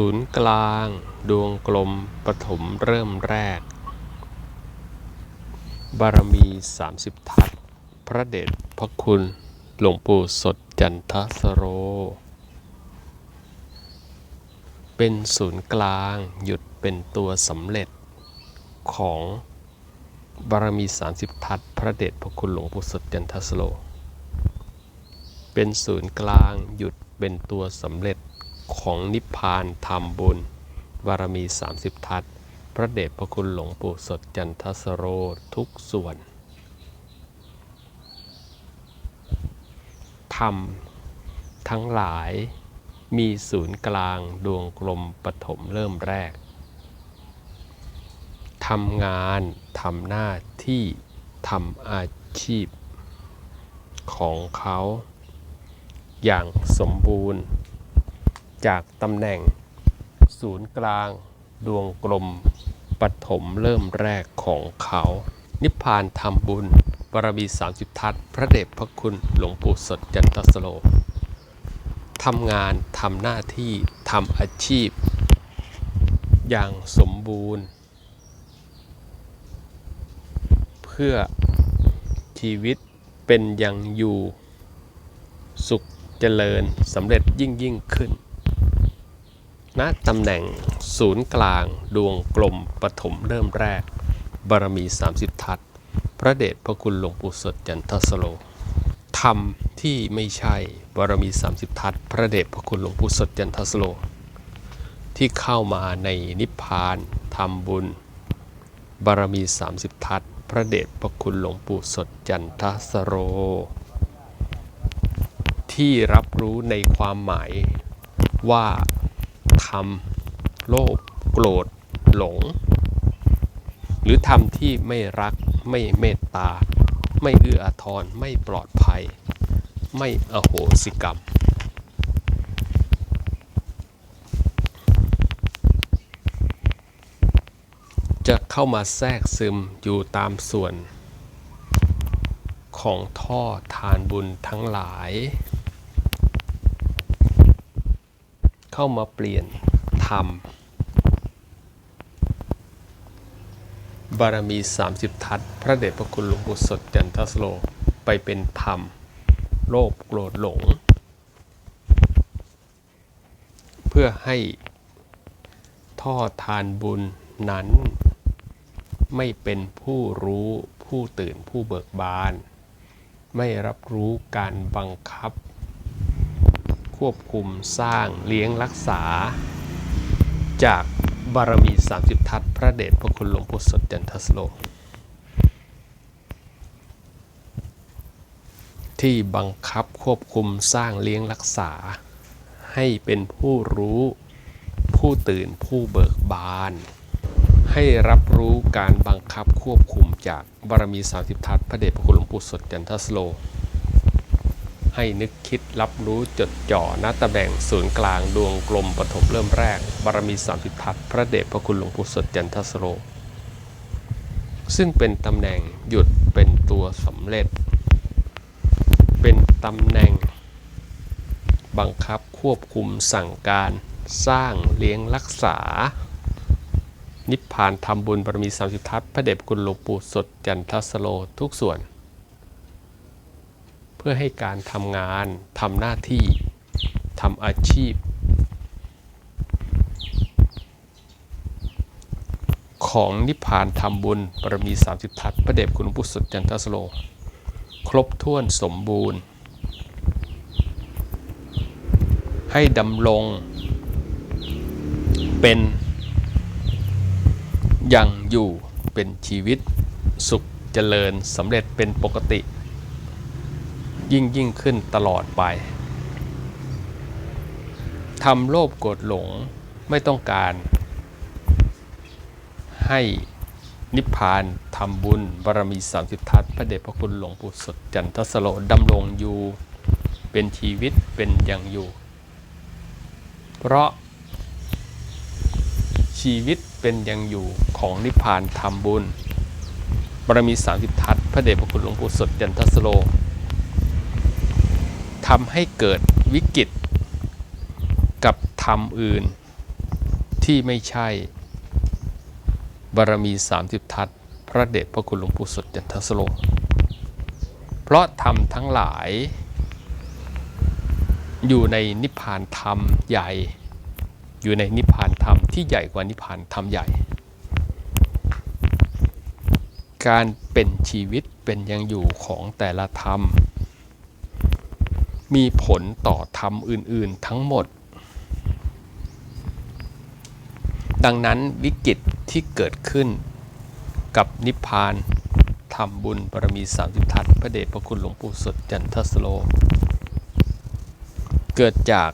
ศูนย์กลาง ดวงกลมปฐมเริ่มแรก บารมี 30 ทัศพระเดชพระคุณหลวงปู่สดจันทสโร เป็นศูนย์กลางหยุดเป็นตัวสำเร็จของบารมี 30 ทัศพระเดชพระคุณหลวงปู่สดจันทสโร เป็นศูนย์กลางหยุดเป็นตัวสำเร็จ ของนิพพานธรรมบุญบารมี 30 ทัศพระเดชพระคุณหลวงปู่สดจันทสโรทุกส่วนธรรมทั้งหลายมีศูนย์กลางดวงกลมปฐมเริ่มแรกทำงานทำหน้าที่ทำอาชีพของเขา อย่างสมบูรณ์ จากตำแหน่ง ศูนย์กลาง ดวงกลมปฐมเริ่มแรกของเขา นิพพานทำบุญบารมี 30 ทัศพระเดชพระคุณหลวงปู่สดจันทสโลทำงานทำหน้าที่ทำอาชีพ อย่างสมบูรณ์ เพื่อชีวิตเป็นอย่างอยู่ สุขเจริญสำเร็จยิ่งยิ่งขึ้น ณตำแหน่งศูนย์กลางดวงกลมปฐมเริ่มแรก บารมี 30 ทัศพระเดชพระคุณหลวงปู่สดจันทสโลธรรมที่ไม่ใช่บารมี 30 ทัศพระเดชพระคุณหลวงปู่สดจันทสโล ที่เข้ามาในนิพพานทำบุญ บารมี 30 ทัศพระเดชพระคุณหลวงปู่สดจันทสโร ที่รับรู้ในความหมายว่า ทำโลภโกรธ หลง หรือทำที่ไม่รักไม่เมตตา ไม่เอื้ออาทรไม่ปลอดภัย ไม่อโหสิกรรม จะเข้ามาแทรกซึมอยู่ตามส่วน ของท่อทานบุญทั้งหลาย เข้ามาเปลี่ยนธรรม บารมี 30 ทัศพระเดชพระคุณหลวงปู่สดจันทสโลไปเป็นธรรม โลภโกรธหลง เพื่อให้ท่อทานบุญนั้นไม่เป็นผู้รู้ผู้ตื่นผู้เบิกบาน ไม่รับรู้การบังคับ ควบคุมสร้างเลี้ยงรักษา จากบารมี 30 ทัศพระเดชพระคุณหลวงปู่สดจันทสโล ที่บังคับควบคุมสร้างเลี้ยงรักษา ให้เป็นผู้รู้ผู้ตื่นผู้เบิกบาน ให้รับรู้การบังคับควบคุมจากบารมี 30 ทัศพระเดชพระคุณหลวงปู่สดจันทสโล ให้นึกคิดรับรู้จดจ่อณตำแหน่งศูนย์กลางดวงกลมปฐมเริ่มแรก บารมี30ทัศน์พระเดชพระคุณหลวงปู่สดจันทสโลซึ่งเป็นตำแหน่งหยุดเป็นตัวสำเร็จ เป็นตำแหน่ง บังคับควบคุมสั่งการสร้างเลี้ยงรักษา นิพพานทำบุญบารมี30ทัศน์พระเดชพระคุณหลวงปู่สดจันทสโลทุกส่วน พื่อให้การทำงานทำหน้าที่ทำอาชีพ ของนิพพานทำบุญบารมี 30 ทัศพระเดชคุณหลวงปู่สดจันทสโล ครบถ้วนสมบูรณ์ ให้ดำรงเป็นอย่างอยู่เป็นชีวิตสุขเจริญสำเร็จเป็นปกติ ยิ่งยิ่งขึ้นตลอดไปทำโลภโกรธหลงไม่ต้องการ ให้นิพพานทำบุญบารมี30ทัศน์พระเดชพระคุณหลวงปู่สดจันทสโลดำรงอยู่เป็นชีวิตเป็นอย่างอยู่ เพราะชีวิตเป็นอย่างอยู่ของนิพพานทำบุญบารมี30ทัศน์พระเดชพระคุณหลวงปู่สดจันทสโล ทำให้เกิดวิกฤตกับธรรมอื่นที่ไม่ใช่ บารมี 30 ทัศพระเดชพระคุณหลวงปู่สดจันทสโลเพราะธรรมทั้งหลาย อยู่ในนิพพานธรรมใหญ่ อยู่ในนิพพานธรรมที่ใหญ่กว่านิพพานธรรมใหญ่ การเป็นชีวิตเป็นยังอยู่ของแต่ละธรรม มีผลต่อธรรมอื่น ๆ ทั้งหมด ดังนั้นวิกฤตที่เกิดขึ้นกับนิพพานทำบุญบารมี30ทัศน์พระเดชพระคุณหลวงปู่สดจันทสโล เกิดจาก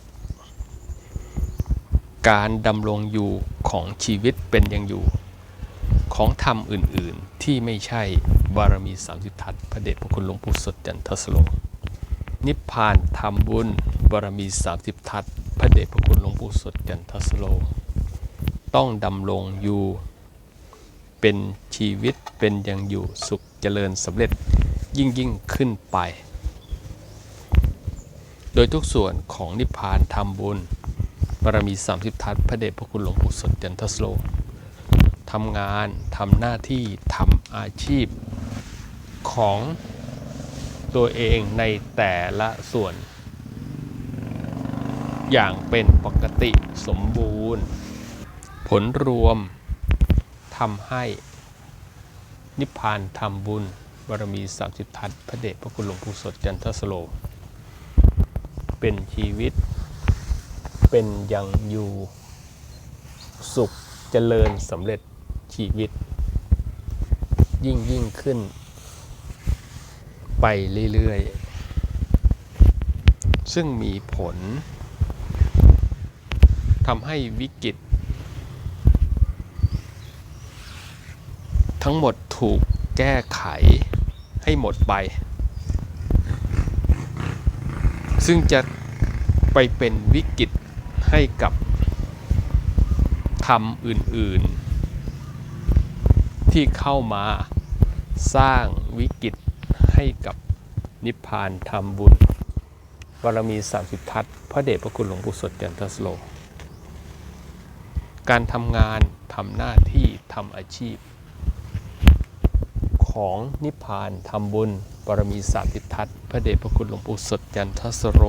การดำรงอยู่ของชีวิตเป็นยังอยู่ ของธรรมอื่น ๆ ที่ไม่ใช่บารมี30ทัศน์พระเดชพระคุณหลวงปู่สดจันทสโล นิพพานทำบุญบารมี 30 ทัศพระเดชพระคุณหลวงปู่สดจันทสโล ต้องดำรงอยู่ เป็นชีวิตเป็นยังอยู่สุขเจริญสำเร็จยิ่งยิ่งขึ้นไป โดยทุกส่วนของนิพพานทำบุญบารมี 30 ทัศพระเดชพระคุณหลวงปู่สดจันทสโลทำงานทำหน้าที่ทำอาชีพของ ตัวเองในแต่ละส่วน อย่างเป็นปกติสมบูรณ์ ผลรวมทำให้นิพพานทำบุญบารมี 30 ทัศพระเดชพระคุณหลวงปู่สดจันทสโล เป็นชีวิต เป็นยังอยู่สุขเจริญสำเร็จชีวิต ยิ่งยิ่งขึ้น ไปเรื่อยๆ ซึ่งมีผลทำให้วิกฤต ทั้งหมดถูกแก้ไขให้หมดไป ซึ่งจะไปเป็นวิกฤตให้กับธรรมอื่นๆ ที่เข้ามาสร้างวิกฤต ให้กับนิพพานธรรมบุญบารมี30ทัศน์พระเดชพระคุณหลวงปู่สดจันทัสโล การทำงานทำหน้าที่ทำอาชีพ ของนิพพานทำบุญบารมีสามทิทัศน์พระเดชพระคุณหลวงปู่สดจันทสโร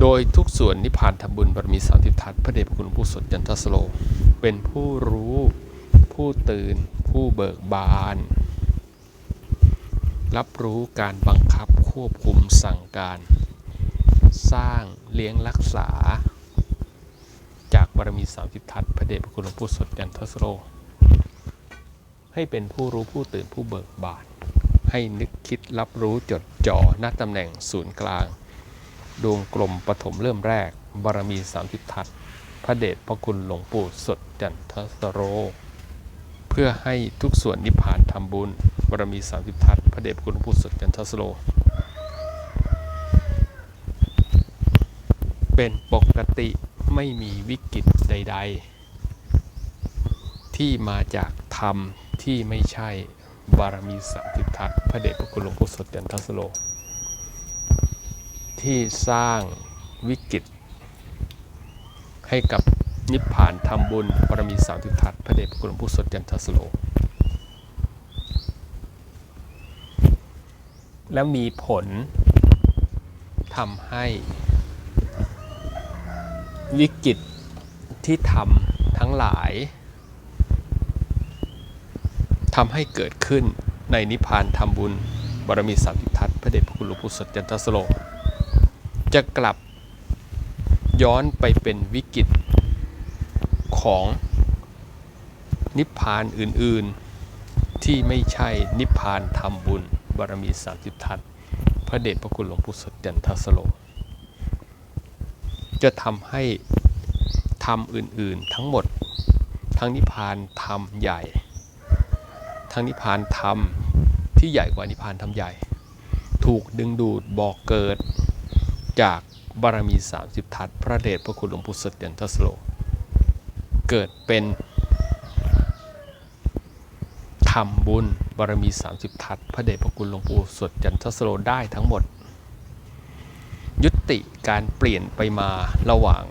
โดยทุกส่วนนิพพานทำบุญบารมีสามทิทัศน์พระเดชพระคุณหลวงปู่สดจันทสโรเป็นผู้รู้ ผู้ตื่น ผู้เบิกบาน รับรู้การบังคับควบคุมสั่งการ สร้างเลี้ยงรักษา จากบารมี 30 ทัศน์พระเดชพระคุณหลวงปู่สดยันทสโร ให้เป็นผู้รู้ผู้ตื่นผู้เบิกบาน ให้นึกคิดรับรู้จดจ่อณตำแหน่งศูนย์กลาง ดวงกลมปฐมเริ่มแรกบารมี 30 ทัศน์พระเดชพระคุณหลวงปู่สดจันทสโร พื่อให้ทุกส่วนนิพพานทำบุญบารมี30ทัศพระเดชพระคุณหลวงปู่สดจันทสโรเป็นปกติไม่มีวิกฤตใด ๆ ที่มาจากธรรมที่ไม่ใช่บารมีสามสิบทัศพระเดชพระคุณหลวงปู่สดจันทสโล ที่สร้างวิกฤตให้กับ นิพพานทำบุญบารมีสามสิบทัศพระเดชพระคุณหลวงปู่สดจันทสโล แล้วมีผลทำให้วิกฤตที่ทำทั้งหลายทำให้เกิดขึ้นในนิพพานทำบุญบารมีสามสิบทัศพระเดชพระคุณหลวงปู่สดจันทสโล จะกลับย้อนไปเป็นวิกฤต ของนิพพานอื่นๆ ที่ไม่ใช่นิพพานทำบุญบารมีสามสิบทัศน์พระเดชพระคุณหลวงปู่สดจันทสโล จะทำให้ธรรมอื่นๆ ทั้งหมด ทั้งนิพพานธรรมใหญ่ ทั้งนิพพานธรรมที่ใหญ่กว่านิพพานธรรมใหญ่ ถูกดึงดูดบอกเกิดจากบารมี 30 ทัศน์พระเดชพระคุณหลวงปู่สดยันทสโล เกิดเป็นทำบุญบารมี 30 ทัศน์พระเดชพระคุณหลวงปู่สดจันทสโลได้ทั้งหมด ยุติการเปลี่ยนไปมาระหว่าง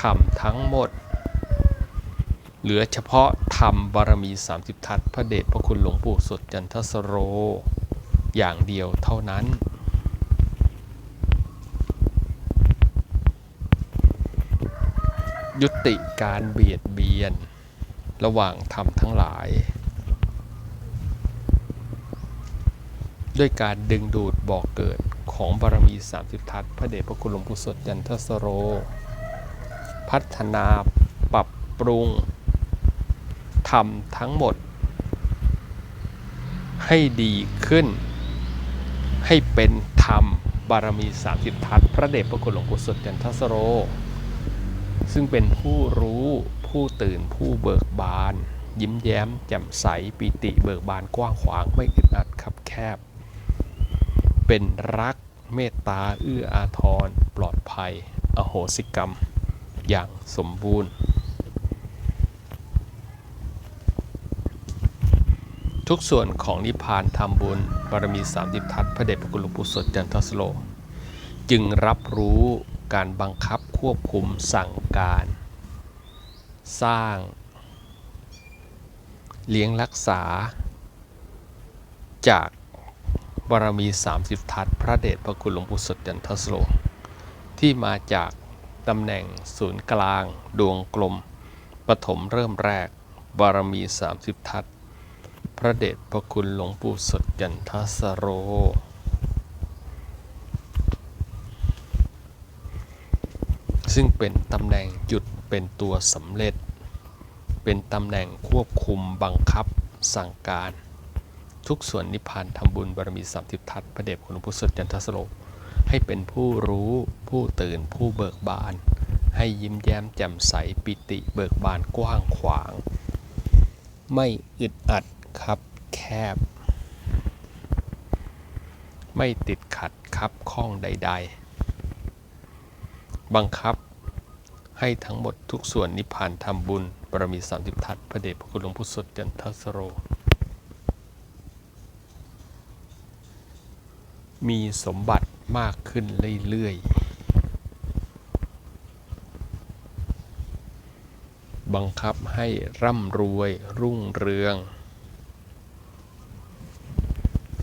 ธรรมทั้งหมด เหลือเฉพาะธรรมบารมี 30 ทัศน์พระเดชพระคุณหลวงปู่สดจันทสโรอย่างเดียวเท่านั้น ยุติการเบียดเบียน ระหว่างธรรมทั้งหลาย ด้วยการดึงดูดบอกเกิดของบารมี 30 ทัศน์พระเดชพระคุณหลวงปู่สดจันทสโร พัฒนาปรับปรุงทำทั้งหมด ให้ดีขึ้น ให้เป็นธรรมบารมี 30 ทัศน์พระเดชพระคุณหลวงปู่สดจันทสโร ซึ่งเป็นผู้รู้ผู้ตื่นผู้เบิกบาน ยิ้มแย้ม แจ่มใสปิติเบิกบานกว้างขวางไม่อึดอัดคับแคบ เป็นรักเมตตาเอื้ออาทร ปลอดภัย อโหสิกรรม อย่างสมบูรณ์ ทุกส่วนของนิพพานทำบุญบารมี30ทัศพระเดชพระคุณหลวงปู่สดจันทสโล จึงรับรู้การบังคับ ควบคุมสั่งการ สร้าง เลี้ยงรักษา จากบารมี 30 ทัศพระเดชพระคุณหลวงปู่สดจันทสโลที่มาจากตำแหน่งศูนย์กลาง ดวงกลมปฐมเริ่มแรก บารมี 30 ทัศพระเดชพระคุณหลวงปู่สดจันทสโร ซึ่งเป็นตำแหน่งจุดเป็นตัวสำเร็จ เป็นตำแหน่งควบคุมบังคับสั่งการ ทุกส่วนนิพพานทำบุญบารมี30ทัศน์พระเดชคุณหลวงปู่สดจันทสโลให้เป็นผู้รู้ผู้ตื่นผู้เบิกบาน ให้ยิ้มแย้มแจ่มใสปิติเบิกบานกว้างขวาง ไม่อึดอัดครับแคบ ไม่ติดขัดครับข้องใด ๆ บังคับ ให้ทั้งหมดทุกส่วนนิพพานทำบุญบารมี30ทัศน์พระเดชพระคุณหลวงปู่สดจันทสโร มีสมบัติมากขึ้นเรื่อยๆ บังคับให้ร่ำรวยรุ่งเรือง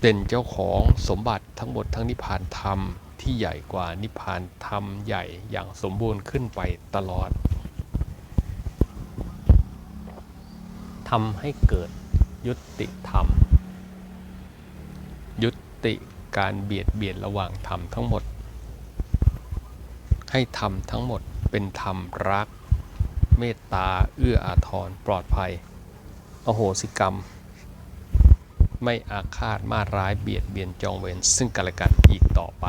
เป็นเจ้าของสมบัติทั้งหมดทั้งนิพพานธรรม ที่ใหญ่กว่านิพพานธรรมใหญ่อย่างสมบูรณ์ขึ้นไปตลอดทำให้เกิดยุติธรรม ยุติการเบียดเบียนระหว่างธรรมทั้งหมด ให้ธรรมทั้งหมดเป็นธรรมรัก เมตตาเอื้ออาทรปลอดภัย อโหสิกรรม ไม่อาฆาตมาร้ายเบียดเบียนจองเวรซึ่งกันและกันอีกต่อไป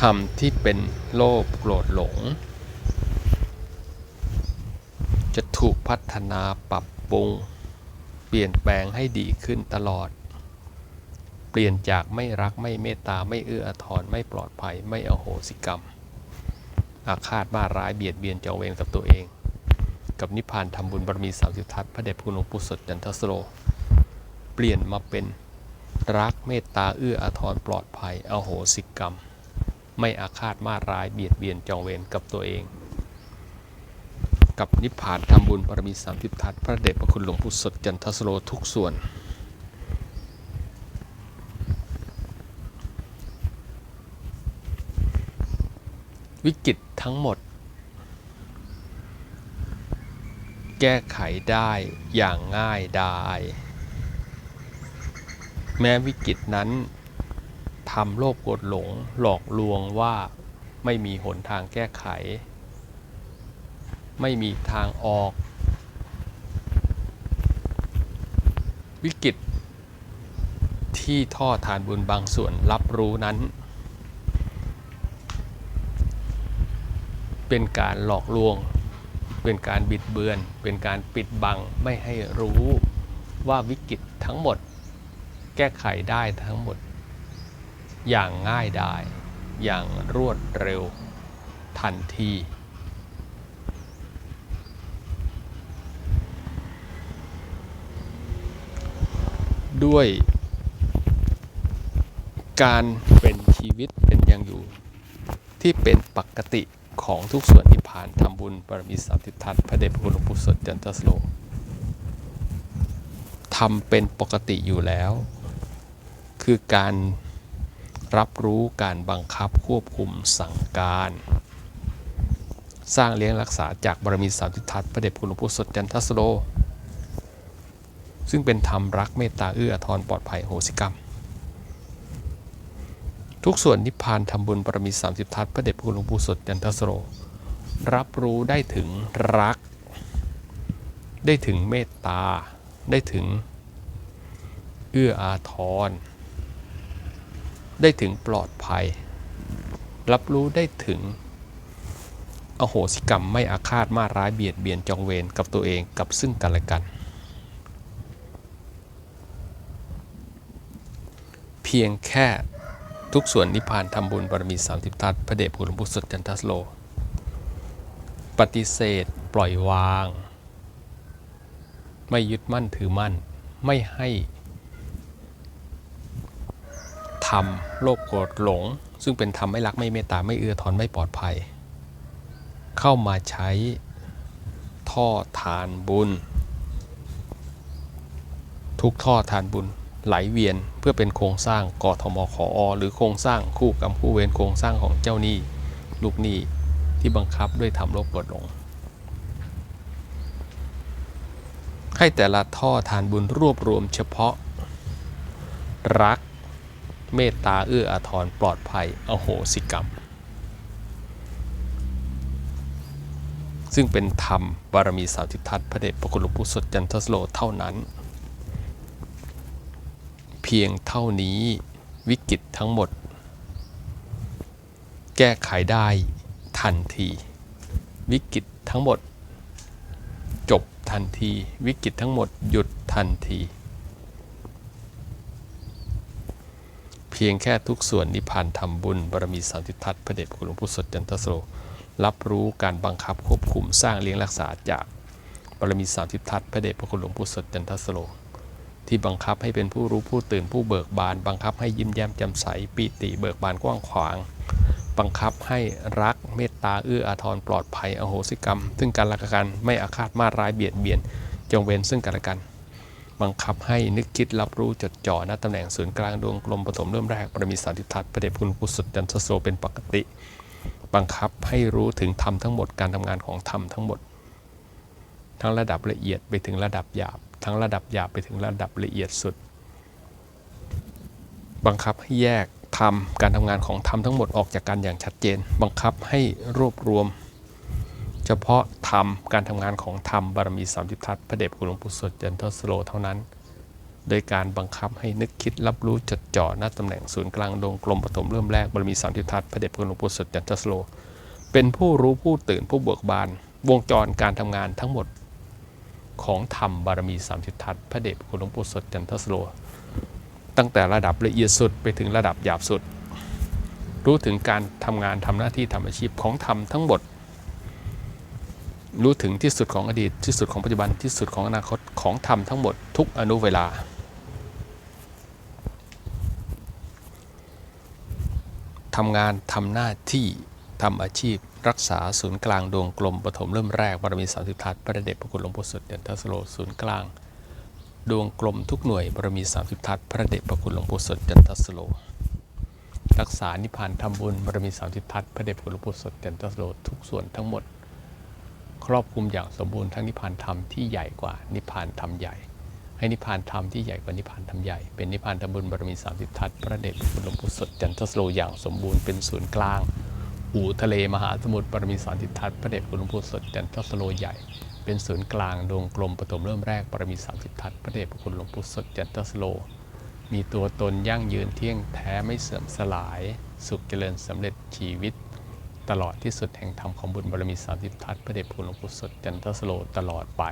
ธรรมที่เป็นโลภโกรธหลง จะถูกพัฒนาปรับปรุง เปลี่ยนแปลงให้ดีขึ้นตลอด เปลี่ยนจากไม่รักไม่เมตตาไม่เอื้ออาทรไม่ปลอดภัยไม่อโหสิกรรม อาฆาตมาร้ายเบียดเบียนจองเวรกับตัวเอง กับนิพพานทำบุญบารมี30ทัศพระเดชพระคุณหลวงปู่สดจันทสโลเปลี่ยนมาเป็นรักเมตตาเอื้ออาทรปลอดภัยอโหสิกรรม ไม่อาฆาตมาร้ายเบียดเบียนจองเวรกับตัวเอง กับนิพพานทำบุญบารมี30ทัศน์พระเดชพระคุณหลวงปู่สดจันทสโลทุกส่วน วิกฤตทั้งหมด แก้ไขได้อย่างง่ายดาย แม้วิกฤตนั้น ทำโลภโกรธหลงหลอกลวงว่าไม่มีหนทางแก้ไข ไม่มีทางออก วิกฤตที่ท่อทานบุญบางส่วนรับรู้นั้น เป็นการหลอกลวง เป็นการบิดเบือน เป็นการปิดบังไม่ให้รู้ว่าวิกฤตทั้งหมด แก้ไขได้ทั้งหมด อย่างง่ายดาย อย่างรวดเร็ว ทันที ด้วยการเป็นชีวิตเป็นอย่างอยู่ ที่เป็นปกติของทุกส่วนที่ผ่านทำบุญบารมีสามสิบทันพระเดชพระคุณหลวงปู่สดจันทสโลทำเป็นปกติอยู่แล้ว คือการ รับรู้การบังคับควบคุมสั่งการ สร้างเลี้ยงรักษาจากบารมีสามสิบทัศน์พระเดชคุณหลวงปู่สดจันทสโล ซึ่งเป็นธรรมรักเมตตาเอื้ออาทรปลอดภัยโหสิกรรม ทุกส่วนนิพพานทำบุญบารมี30ทัศน์พระเดชคุณหลวงปู่สดจันทสโรรับรู้ได้ถึงรัก ได้ถึงเมตตา ได้ถึงเอื้ออาทร ได้ถึงปลอดภัย รับรู้ได้ถึง อโหสิกรรมไม่อาฆาตมาร้ายเบียดเบียนจองเวรกับตัวเองกับซึ่งกันและกัน เพียงแค่ทุกส่วนนิพพานทำบุญบารมี 30 ทัศน์พระเดชพระคุณหลวงปู่สดจันทสโล ปฏิเสธปล่อยวาง ไม่ยึดมั่นถือมั่น ไม่ให้ ทำโลภโกรธหลง ซึ่งเป็นธรรมไม่รักไม่เมตตาไม่เอื้อทอนไม่ปลอดภัย เข้ามาใช้ท่อทานบุญ ทุกท่อทานบุญไหลเวียนเพื่อเป็นโครงสร้างกทมขออหรือโครงสร้างคู่กรรมคู่เวรโครงสร้างของเจ้าหนี้ลูกหนี้ที่บังคับด้วยทำโลภโกรธหลงให้แต่ละท่อทานบุญรวบรวมเฉพาะ รัก เมตตาเอื้ออาทรปลอดภัยอโหสิกรรม ซึ่งเป็นธรรมบารมีสาวทิทัศน์พระเดชพระคุณหลวงปู่สดจันทสโลเท่านั้น เพียงเท่านี้วิกฤตทั้งหมด แก้ไขได้ทันที วิกฤตทั้งหมด จบทันที วิกฤตทั้งหมดหยุดทันที เพียงแค่ทุกส่วนนิพพานทำบุญบารมีสามทิทัศน์พระเดชพระคุณหลวงปู่สดจันทสโลรับรู้การบังคับควบคุมสร้างเลี้ยงรักษาจากบารมีสามทิทัศน์พระเดชพระคุณหลวงปู่สดจันทสโลที่บังคับให้เป็นผู้รู้ผู้ตื่นผู้เบิกบาน บังคับให้ยิ้มแย้มแจ่มใสปีติเบิกบานกว้างขวาง บังคับให้รักเมตตาเอื้ออาทรปลอดภัยอโหสิกรรม ซึ่งกันและกันไม่อาฆาตมาร้ายเบียดเบียน จงเว้นซึ่งกันและกัน บังคับให้นึกคิดรับรู้จดจ่อณตำแหน่งศูนย์กลางดวงกลมปฐมเริ่มแรกประมีสาธิทัศน์ประเดชคุณกุศลจันทโสเป็นปกติ บังคับให้รู้ถึงธรรมทั้งหมดการทำงานของธรรมทั้งหมด ทั้งระดับละเอียดไปถึงระดับหยาบ ทั้งระดับหยาบไปถึงระดับละเอียดสุด บังคับให้แยกธรรมการทำงานของธรรมทั้งหมดออกจากกันอย่างชัดเจน บังคับให้รวบรวม เฉพาะ ธรรม การทำงานของธรรมบารมีสามสิบทัศน์พระเดชคุณหลวงปู่สดจันทสโลเท่านั้น โดยการบังคับให้นึกคิดรับรู้จดจ่อณตำแหน่งศูนย์กลางดวงกลมปฐมเริ่มแรกบารมีสามสิบทัศน์พระเดชคุณหลวงปู่สดจันทสโล เป็นผู้รู้ผู้ตื่นผู้เบิกบาน วงจรการทำงานทั้งหมดของธรรมบารมีสามสิบทัศน์พระเดชคุณหลวงปู่สดจันทสโล ตั้งแต่ระดับละเอียดสุดไปถึงระดับหยาบสุด รู้ถึงการทำงานทำหน้าที่ทำอาชีพของธรรมทั้งหมด รู้ถึงที่สุดของอดีตที่สุดของปัจจุบันที่สุดของอนาคตของธรรมทั้งหมดทุกอนุเวลา ทำงานทำหน้าที่ทำอาชีพ รักษาศูนย์กลางดวงกลมปฐมเริ่มแรกบารมีสามสิบทัศน์พระเดชพระคุณหลวงปู่สุดเด่นทัสโลศูนย์กลาง ดวงกลมทุกหน่วยบารมี30ทัศน์พระเดชพระคุณหลวงปู่สดจันทัสโลรักษานิพพานทำบุญบารมี30ทัศน์พระเดชพระคุณหลวงปู่สดจันทัสโลทุกส่วนทั้งหมด ครอบคลุมอย่างสมบูรณ์ทั้งนิพพานธรรมที่ใหญ่กว่านิพพานธรรมใหญ่ ให้นิพพานธรรมที่ใหญ่กว่านิพพานธรรมใหญ่เป็นนิพพานทำบุญบารมี30ทัศน์พระเดชพระคุณหลวงปู่สดจันทสโลอย่างสมบูรณ์เป็นศูนย์กลางอู่ทะเลมหาสมุทรบารมี30ทัศน์พระเดชคุณหลวงปู่สดจันทสโลใหญ่ เป็นศูนย์กลางดวงกลมปฐมเริ่มแรกปรมี30ทัศน์พระเดชคุณหลวงปู่สดจันทสโล มีตัวตนยั่งยืนเที่ยงแท้ไม่เสื่อมสลาย สุขเจริญสำเร็จชีวิต ตลอดที่สุดแห่งธรรมของบุญบารมีสามสิบทัศน์พระเดชพระคุณหลวงปู่สดจันทสโลตลอดไป